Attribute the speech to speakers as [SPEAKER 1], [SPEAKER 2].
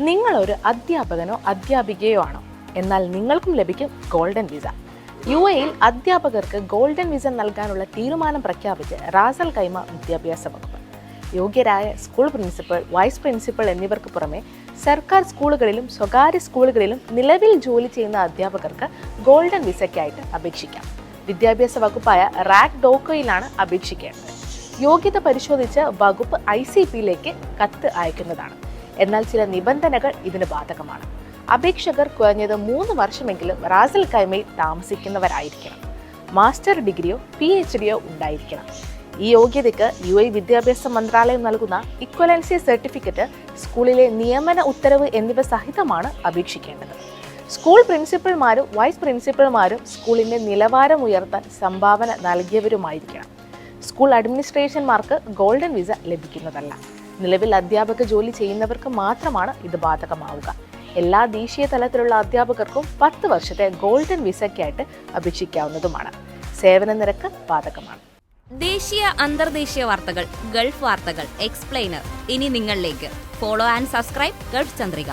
[SPEAKER 1] നിങ്ങളൊരു അധ്യാപകനോ അധ്യാപികയോ ആണോ? എന്നാൽ നിങ്ങൾക്കും ലഭിക്കും ഗോൾഡൻ വിസ. യു എയിൽ അധ്യാപകർക്ക് ഗോൾഡൻ വിസ നൽകാനുള്ള തീരുമാനം പ്രഖ്യാപിച്ച് റാസൽ കൈമ വിദ്യാഭ്യാസ വകുപ്പ്. യോഗ്യരായ സ്കൂൾ പ്രിൻസിപ്പൽ വൈസ് പ്രിൻസിപ്പൽ എന്നിവർക്ക് പുറമെ സർക്കാർ സ്കൂളുകളിലും സ്വകാര്യ സ്കൂളുകളിലും നിലവിൽ ജോലി ചെയ്യുന്ന അധ്യാപകർക്ക് ഗോൾഡൻ വിസയ്ക്കായിട്ട് അപേക്ഷിക്കാം. വിദ്യാഭ്യാസ വകുപ്പായ റാക് ഡോക്കോയിലാണ് അപേക്ഷിക്കേണ്ടത്. യോഗ്യത പരിശോധിച്ച് വകുപ്പ് ഐ സി പിയിലേക്ക് കത്ത് അയക്കുന്നതാണ്. എന്നാൽ ചില നിബന്ധനകൾ ഇതിന് ബാധകമാണ്. അപേക്ഷകർ കുറഞ്ഞത് മൂന്ന് വർഷമെങ്കിലും റാസൽ കൈമയിൽ താമസിക്കുന്നവരായിരിക്കണം. മാസ്റ്റർ ഡിഗ്രിയോ പി എച്ച് ഡിയോ ഉണ്ടായിരിക്കണം. ഈ യോഗ്യതയ്ക്ക് യു എ വിദ്യാഭ്യാസ മന്ത്രാലയം നൽകുന്ന ഇക്വലൻസി സർട്ടിഫിക്കറ്റ് സ്കൂളിലെ നിയമന ഉത്തരവ് എന്നിവ സഹിതമാണ് അപേക്ഷിക്കേണ്ടത്. സ്കൂൾ പ്രിൻസിപ്പൽമാരും വൈസ് പ്രിൻസിപ്പൽമാരും സ്കൂളിന്റെ നിലവാരം ഉയർത്താൻ സംഭാവന നൽകിയവരുമായിരിക്കണം. സ്കൂൾ അഡ്മിനിസ്ട്രേഷന്മാർക്ക് ഗോൾഡൻ വിസ ലഭിക്കുന്നതല്ല. നിലവിൽ അധ്യാപക ജോലി ചെയ്യുന്നവർക്ക് മാത്രമാണ് ഇത് ബാധകമാവുക. എല്ലാ ദേശീയ തലത്തിലുള്ള അധ്യാപകർക്കും പത്ത് വർഷത്തെ ഗോൾഡൻ വിസയ്ക്കായിട്ട് അപേക്ഷിക്കാവുന്നതുമാണ്. സേവന നിരക്ക് ബാധകമാണ്.
[SPEAKER 2] ദേശീയ അന്തർദേശീയ വാർത്തകൾ ഗൾഫ് വാർത്തകൾ എക്സ്പ്ലെയിനർ. ഇനി നിങ്ങളിലേക്ക്. Follow and subscribe Gulf Chandrika.